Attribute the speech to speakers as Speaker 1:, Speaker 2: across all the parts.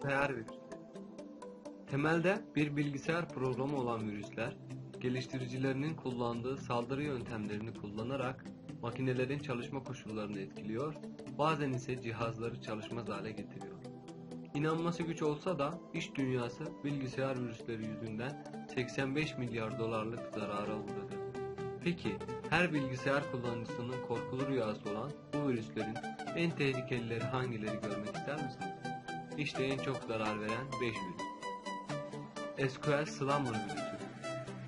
Speaker 1: Bilgisayar virüsü. Temelde bir bilgisayar programı olan virüsler, geliştiricilerinin kullandığı saldırı yöntemlerini kullanarak makinelerin çalışma koşullarını etkiliyor, bazen ise cihazları çalışmaz hale getiriyor. İnanması güç olsa da iş dünyası bilgisayar virüsleri yüzünden 85 milyar dolarlık zarara uğradı. Peki her bilgisayar kullanıcısının korkulu rüyası olan bu virüslerin en tehlikelileri hangileri görmek ister misiniz? İşte en çok zarar veren 5 virüs. SQL Slammer virüsü.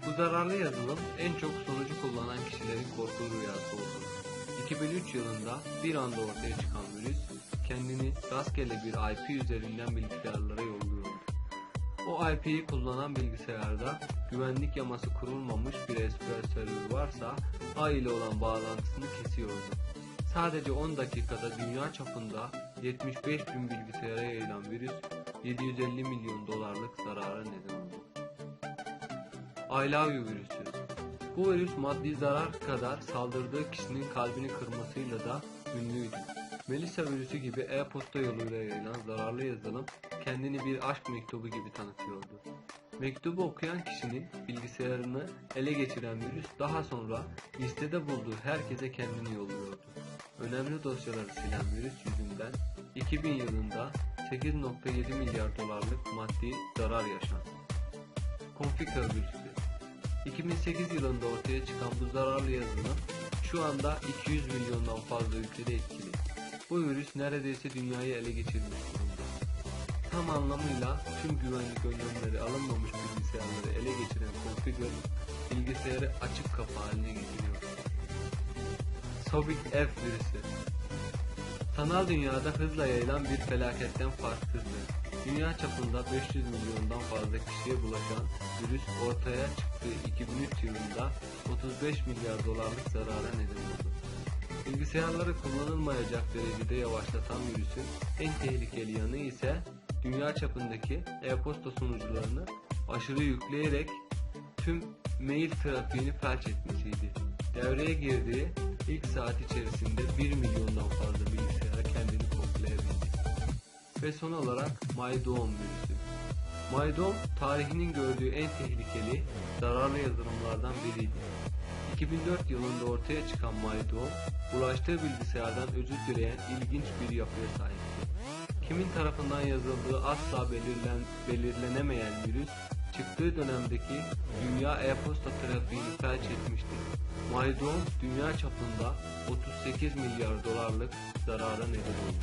Speaker 1: Bu zararlı yazılım en çok sonucu kullanan kişilerin korkulu rüyası oldu. 2003 yılında bir anda ortaya çıkan virüs, kendini rastgele bir IP üzerinden bilgisayarlara yolluyordu. O IP'yi kullanan bilgisayarda güvenlik yaması kurulmamış bir SQL server varsa ağ ile olan bağlantısını kesiyordu. Sadece 10 dakikada dünya çapında 75 bin bilgisayara yayılan virüs 750 milyon dolarlık zarara neden oldu. I love you virüsü. Bu virüs maddi zarar kadar saldırdığı kişinin kalbini kırmasıyla da ünlüydü. Melissa virüsü gibi e-posta yoluyla yayılan zararlı yazılım kendini bir aşk mektubu gibi tanıtıyordu. Mektubu okuyan kişinin bilgisayarını ele geçiren virüs daha sonra listede bulduğu herkese kendini yolluyordu. Önemli dosyaları silen virüs yüzünden 2000 yılında 8.7 milyar dolarlık maddi zarar yaşandı. Configure virüsü 2008 yılında ortaya çıkan bu zararlı yazılım şu anda 200 milyondan fazla ülkede etkili. Bu virüs neredeyse dünyayı ele geçirmiş durumda. Tam anlamıyla tüm güvenlik önlemleri alınmamış bilgisayarları ele geçiren Configure bilgisayarı açık kapı haline getiriyor. Sobic F virüsü Sanal dünyada hızla yayılan bir felaketten farksızdır. Dünya çapında 500 milyondan fazla kişiye bulaşan virüs ortaya çıktığı 2003 yılında 35 milyar dolarlık zarara neden oldu. Bilgisayarları kullanılmayacak derecede yavaşlatan virüsün en tehlikeli yanı ise dünya çapındaki e-posta sunucularını aşırı yükleyerek tüm mail trafiğini felç etmesiydi. Devreye girdiği ilk saat içerisinde 1 milyondan Ve son olarak MyDOM virüsü. MyDOM tarihinin gördüğü en tehlikeli, zararlı yazılımlardan biriydi. 2004 yılında ortaya çıkan MyDOM, ulaştığı bilgisayardan özür dileyen ilginç bir yapıya sahipti. Kimin tarafından yazıldığı asla belirlen, belirlenemeyen virüs, çıktığı dönemdeki dünya e-posta trafiğini felç etmişti. MyDOM dünya çapında 38 milyar dolarlık zarara neden oldu.